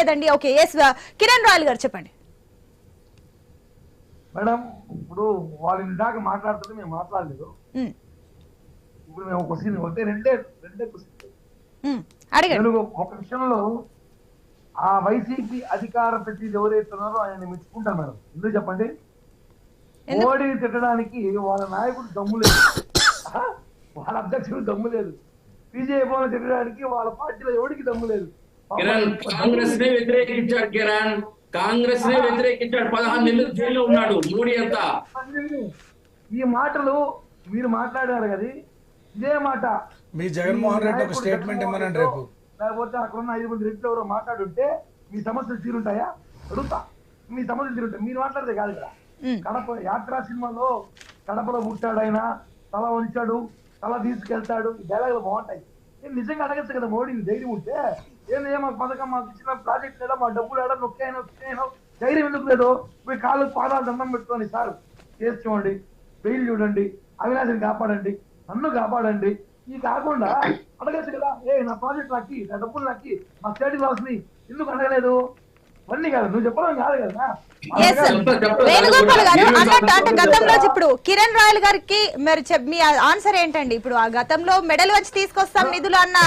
అయ్యేదండి okay yes Kiran Royal గారు చెప్పండి. Madam ఇప్పుడు వాళ్ళు ఇందాక మాట్లాడుతుంటే మేము మాట్లాడలేదు. ఇప్పుడు మేము క్వశ్చన్ ఒకటే రెండే రెండే క్వశ్చన్ ఒక విషయంలో ఆ వైసీపీ అధికార ప్రతినిధి ఎవరైతే ఉన్నారో ఆయన మెచ్చుకుంటాను మేడం. ఎందుకు చెప్పండి? మోడీని తిట్టడానికి వాళ్ళ నాయకుడు దమ్ము లేదు? వాళ్ళ అధ్యక్షుడు దమ్ము లేదు. బీజేపీ తిట్టడానికి వాళ్ళ పార్టీలో ఎవరికి దమ్ము లేదు. కిరణ్ కాంగ్రెస్ నే వ్యతిరేకించాడు కిరణ్. కాంగ్రెస్ నే వ్యతిరేకించాడు. పదహారు నెలలు జైల్లో ఉన్నాడు. మోడీ అంతా. ఈ మాటలు మీరు మాట్లాడారు కదా. ఇదే మాట. మీ జగన్మోహన్ రెడ్డి ఒక స్టేట్మెంట్ ఇమ్మనండి రేపు. లేకపోతే అక్కడ ఉన్న ఐదు మంది రెడ్లు ఎవరో మాట్లాడుంటే మీ సమస్యలు తీరుంటాయా? అడుగుతా. మీ సమస్యలు తీరుంటాయి. మీరు మాట్లాడితే కాదు ఇక్కడ. కడప యాత్రా సినిమాలో కడపలో పుట్టాడు ఆయన. తల వంచాడు. తల తీసుకెళ్తాడు. ఈ డైలాగులు బాగుంటాయి. నిజంగా అడగచ్చు కదా మోడీని ధైర్యం ఉంటే? ఏంది మాకు పథకం మాకు ఇచ్చిన ప్రాజెక్ట్ లేదా మా డబ్బులు ఏడా నొక్కైనా నొక్కైనా ధైర్యం ఎందుకు లేదు? మీ కాళ్ళు పాదాలు దండం పెట్టుకొని సార్. కేసు చూడండి బెయిల్ చూడండి అవినాశిని కాపాడండి నన్ను కాపాడండి. ఈ కాకుండా అడగచ్చు కదా ఏ నా ప్రాజెక్ట్ నాకి నా డబ్బులు నాకి మా స్టేట్ లాస్ని ఎందుకు అడగలేదు? అన్నీ కాదు నువ్వు చెప్పడం కాదు కదా Yes, sir. చెప్తా, చెప్తా. వేణుగోపాల్ గారు మీరు అన్నట్టు అంటే చెప్తా. గతంలో ఇప్పుడు కిరణ్ రాయల్ గారికి మరి చెప్- మీ ఆన్సర్ ఏంటండి? ఇప్పుడు ఆ గతంలో మెడల్ వచ్చి తీసుకొస్తాం నిధులు అన్న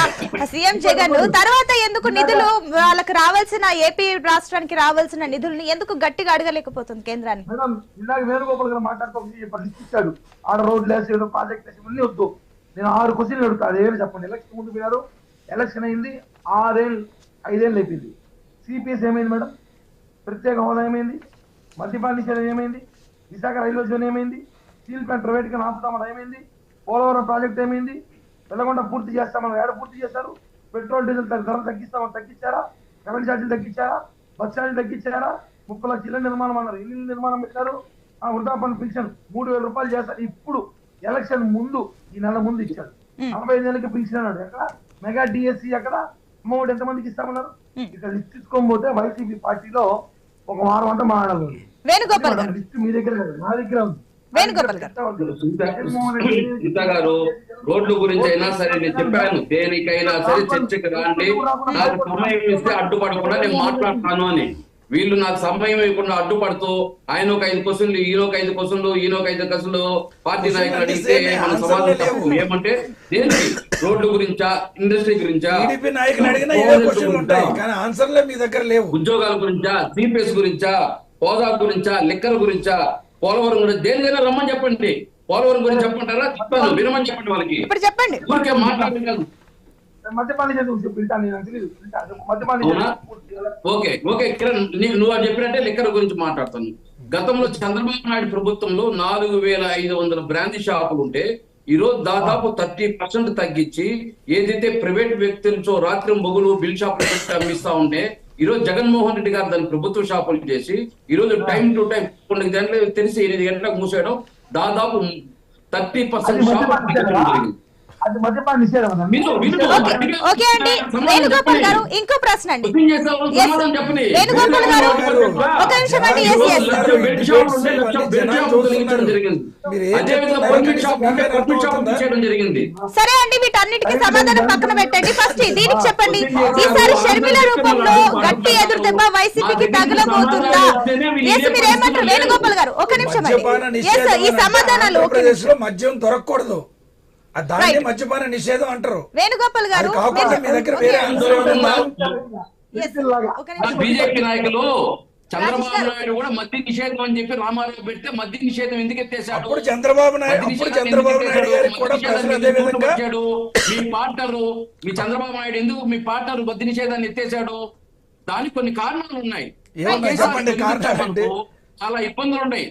సీఎం జగన్ తర్వాత ఎందుకు నిధులు వాళ్ళకి రావాల్సిన ఏపీ రాష్ట్రానికి రావాల్సిన నిధుల్ని ఎందుకు గట్టిగా అడగలేకపోతుంది కేంద్రాన్ని ఇందాక వేణుగోపాల్ గారు మాట్లాడుతూ ఒక విషయం లిస్ట్ ఇచ్చాడు. ఆడ రోడ్లు వేసేయడం ప్రాజెక్ట్ వేసి ఇవన్నీ వద్దు. నేను ఆరు క్వశ్చన్లు అడుగుతా అదేమి చెప్పండి. ఎలక్షన్ ముందు పోయారు ఎలక్షన్ అయింది ఆరేళ్ళు ఐదేళ్ళు అయిపోయింది. సిపిఎస్ ఏమైంది మేడం? ప్రత్యేక హోదా ఏమైంది? మద్యపాన నిషేధం ఏమైంది? విశాఖ రైల్వే జోన్ ఏమైంది? స్టీల్ ప్లాంట్ ప్రైవేట్గా ఆపుతామని ఏమైంది? పోలవరం ప్రాజెక్ట్ ఏమైంది? వెల్లగొండ పూర్తి చేస్తామని ఏడ పూర్తి చేశారు? పెట్రోల్ డీజిల్ ధర ధర తగ్గిస్తామని తగ్గించారా? కరెంట్ ఛార్జీలు తగ్గించారా? బస్ ఛార్జీలు తగ్గించారా? ముప్పై లక్షల ఇళ్ళ నిర్మాణం అన్నారు. ఇళ్ళ నిర్మాణం పెట్టారు. ఆ వృద్ధాపన పెన్షన్ మూడు వేల రూపాయలు చేస్తారు ఇప్పుడు ఎలక్షన్ ముందు ఈ నెల ముందు ఇచ్చాడు నలభై ఐదు నెలలకి పెన్షన్ అన్నాడు. ఎక్కడ? మెగా డిఎస్సి ఎక్కడ అమ్మఒడి ఎంతమందికి ఇస్తామన్నారు? ఇక్కడ లిస్ట్ ఇచ్చుకొని పోతే వైసీపీ పార్టీలో ఒక వారం అంతా మాట్లాడాలి వేణుగోపాల్ గారు లిస్ట్ మీ దగ్గర కాదు, నా దగ్గర ఉంది. వేణుగోపాల్ గారు. రోడ్ల గురించి అయినా సరే నేను చెప్పాను. దేనికైనా సరే చర్చకి రాండి. నాకు సమయం ఇస్తే అడ్డుపడకుండా నేను మాట్లాడతాను అని. వీళ్ళు నాకు సమయం ఇవ్వకుండా అడ్డుపడుతూ ఆయన ఒక ఐదు క్వశ్చన్లు ఈయన ఒక ఐదు క్వశ్చన్లు ఈయన ఒక ఐదు క్వశ్చన్లు పార్టీ నాయకులు అడిగితే మన సమాధానం ఏమంటే దేనికి? రోడ్ల గురించా ఇండస్ట్రీ గురించా? టీడీపీ నాయకులు అడిగినా ఇవే క్వశ్చన్లు ఉంటాయి కానీ ఆన్సర్లే మీ దగ్గర లేవు. ఉద్యోగాల గురించా సిపిఎస్ గురించా హోదా గురించా లిక్కర్ గురించా పోలవరం గురించి దేనికైనా రమ్మని చెప్పండి. పోలవరం గురించి చెప్పంటారా చెప్తాను వినమని చెప్పండి వాళ్ళకి. ఇప్పుడు చెప్పండి. ఊరికే మాట్లాడలేదు. ఓకే ఓకే కిరణ్ నువ్వు అది చెప్పినట్టే లిక్కర్ గురించి మాట్లాడతాను. గతంలో చంద్రబాబు నాయుడు ప్రభుత్వంలో నాలుగు వేల ఐదు వందల బ్రాంతి షాపులు ఉంటే ఈ రోజు దాదాపు థర్టీ పర్సెంట్ తగ్గించి ఏదైతే ప్రైవేట్ వ్యక్తులతో రాత్రి బొగులు బిల్ షాపులు పెట్టి అమ్మిస్తా ఉంటే ఈ రోజు జగన్మోహన్ రెడ్డి గారు దాన్ని ప్రభుత్వ షాపులు చేసి ఈ రోజు టైం టు టైం కొన్ని గంటలకు తెలిసి ఎనిమిది గంటలకు మూసేయడం దాదాపు థర్టీ పర్సెంట్ షాపులు? జరిగింది అది మద్యపాన నిషేధం. ఓకే అండి. వేణుగోపాల్ గారు ఇంకో ప్రశ్న అండి. వేణుగోపాల్ గారు ఒక నిమిషం అండి. సరే అండి వీటన్నిటికీ సమాధానం పక్కన పెట్టండి. ఫస్ట్ దీనికి చెప్పండి. ఈసారి షర్మిల రూపంలో గట్టి ఎదురు దెబ్బ వైసీపీకి తగలబోతుందా? ఎస్ మీరు ఏమంటారు? వేణుగోపాల్ గారు ఒక నిమిషం అండి. ఈ సమాధానాలు మద్యం దొరకకూడదు. దాన్ని. మద్యపాన నిషేధం అంటారు వేణుగోపాల్ గారు మీ దగ్గర. వేరే. బీజేపీ నాయకులు చంద్రబాబు. నాయుడు కూడా మద్య నిషేధం అని చెప్పి రామారావు పెడితే మద్య నిషేధం ఎందుకు ఎత్తేసాడు అప్పుడు చంద్రబాబు నాయుడు చంద్రబాబు నాయుడు? గారికి కూడా వచ్చాడు? మీ పార్టరు మీ చంద్రబాబు నాయుడు ఎందుకు మీ పార్టరు మద్య నిషేధాన్ని ఎత్తేసాడు దానికి కొన్ని కారణాలు ఉన్నాయి? చాలా ఇబ్బందులు ఉన్నాయి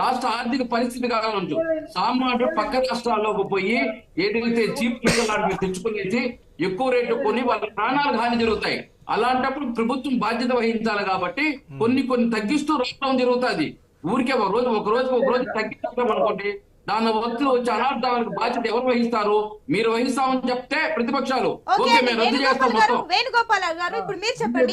రాష్ట్ర ఆర్థిక పరిస్థితి కావాలంటూ సామాన్యుడు పక్క రాష్ట్రాల్లోకి పోయి ఏదైతే చీప్ లాంటివి తెచ్చుకునేసి ఎక్కువ రేటు కొని వాళ్ళ ప్రాణాలకు హాని జరుగుతాయి. అలాంటప్పుడు ప్రభుత్వం బాధ్యత వహించాలి కాబట్టి కొన్ని కొన్ని తగ్గిస్తూ రావడం జరుగుతుంది. ఊరికే ఒక రోజు ఒక రోజు ఒక రోజు తగ్గిస్తాం అనుకోండి. దాని వద్దు వచ్చి అనార్థాలకు బాధ్యత ఎవరు వహిస్తారు? మీరు వహిస్తామని చెప్తే ప్రతిపక్షాలు. ఓకే మేము రద్దు చేస్తాం మొత్తం. వేణుగోపాల్ గారు ఇప్పుడు మీరు చెప్పండి.